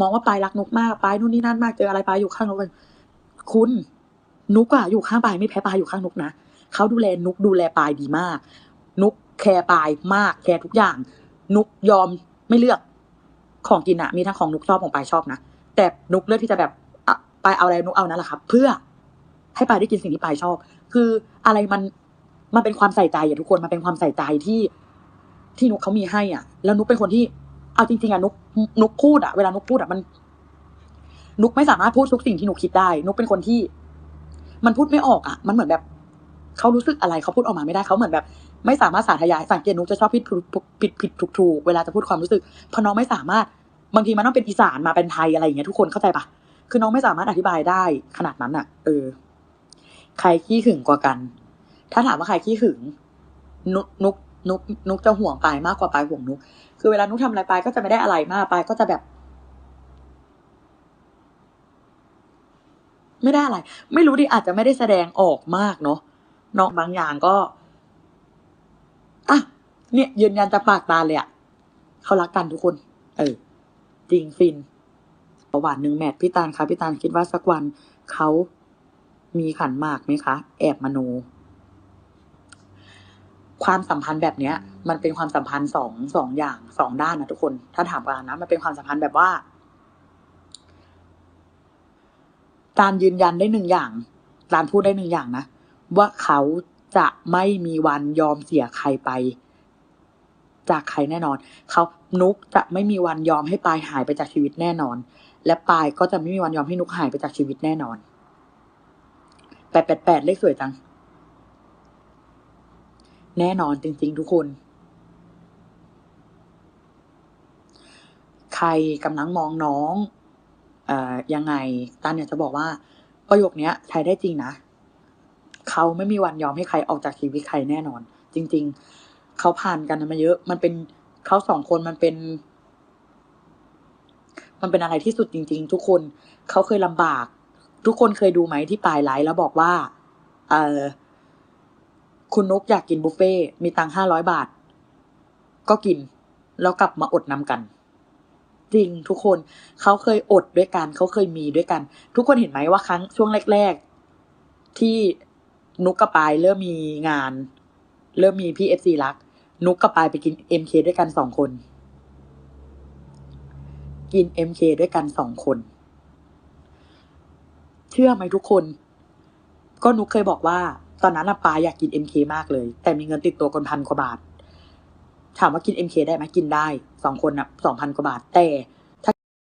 มองว่าปายรักนุกมากปายนู่นนี่นั่นมากเจออะไรปายอยู่ข้างนุกเลยคุณนุกอะอยู่ข้างปายไม่แพ้ปายอยู่ข้างนุกนะเขาดูแลนุกดูแลปายดีมาก นุกแคร์ปายมากแคร์ทุกอย่าง นุกยอมไม่เลือกของกินอะมีทั้งของนุกชอบของปายชอบนะแต่นุกเลือกที่จะแบบอะปายเอาอะไรนุกเอานั่นแหละครับ เพื่อให้ปายได้กินสิ่งที่ปายชอบ คืออะไรมันมันเป็นความใส่ใจอะทุกคนมันเป็นความใส่ใจที่ที่นุกเขามีให้อะ แล้วนุกเป็นคนที่ เอาจริงๆอะนุกนุกพูดอะเวลานุกพูดอะมัน นุกไม่สามารถพูดทุกสิ่งที่นุกคิดได้ นุกเป็นคนที่ มันพูดไม่ออกอะมันเหมือนแบบเขารู้สึกอะไรเขาพูดออกมาไม่ได้เขาเหมือนแบบ ไม่สามารถสาธยายสังเกตนุกจะชอบผิดผิดผิดถูกถูกเวลาจะพูดความรู้สึกเพราะน้องไม่สามารถบางทีมันต้องเป็นอีสานมาเป็นไทยอะไรอย่างเงี้ยทุกคนเข้าใจปะคือน้องไม่สามารถอธิบายได้ขนาดนั้นอะเออ ใครขี้หึงกว่ากัน ถ้าถามว่าใครขี้หึงนุก นุกนุกนุกจะห่วงปายมากกว่าปายห่วงนุก คือเวลานุกทำอะไรปายก็จะไม่ได้อะไรมากปายก็จะแบบ ไม่ได้อะไร ไม่รู้ดิอาจจะไม่ได้แสดงออกมากเนาะนองบางอย่างก็อะเนี่ย ยืนยันจากปากตาเลยอะเขารักกันทุกคน เออ จริงฟินประวัติหนึ่งแมทพี่ตาลคะพี่ตาลคิดว่าสักวันเขามีขันหมากไหมคะ แอบมโน ความสัมพันธ์แบบเนี้ย มันเป็นความสัมพันธ์สองสองอย่างสองด้านนะทุกคน ถ้าถามกันนะมันเป็นความสัมพันธ์แบบว่าการยืนยันได้หนึ่งอย่างการพูดได้หนึ่งอย่างนะว่าเขาจะไม่มีวันยอมเสียใครไป จากใครแน่นอน เขานุกจะไม่มีวันยอมให้ปายหายไปจากชีวิตแน่นอน และปายก็จะไม่มีวันยอมให้นุกหายไปจากชีวิตแน่นอนแปดแปดแปดเลขสวยจัง แน่นอนจริง ๆ ทุกคน ใครกำลังมองน้องเอ่อยังไงตันเนี่ยจะบอกว่า ประโยคนี้ใช้ได้จริงนะ เขาไม่มีวันยอมให้ใครออกจากชีวิตใครแน่นอน จริง ๆ เขาผ่านกันมาเยอะ มันเป็นเขาสองคนมันเป็น มันเป็นอะไรที่สุดจริง ๆ ทุกคนเขาเคยลำบาก ทุกคนเคยดูไหมที่ปลายไลฟ์แล้วบอกว่า เออ คุณนุกอยากกินบุฟเฟ่มีตังค์ห้าร้อยบาท ก็กิน แล้วกลับมาอดนำกัน จริงทุกคนเขาเคยอดด้วยกันเขาเคยมีด้วยกัน ทุกคนเห็นไหมว่าครั้งช่วงแรก ๆ ที่นุกกับปายเริ่มมีงาน เริ่มมีพี่เอฟซีรัก นุกกับปายไปกินเอ็มเคด้วยกันสองคน กินเอ็มเคด้วยกันสองคน เชื่อไหมทุกคน ก็นุกเคยบอกว่า ตอนนั้นอะปาอยากกินเอ็มเคมากเลย แต่มีเงินติดตัวคนพันกว่าบาท ถามว่ากินเอ็มเคได้ไหมกินได้สองคนนะสองพันกว่าบาทแต่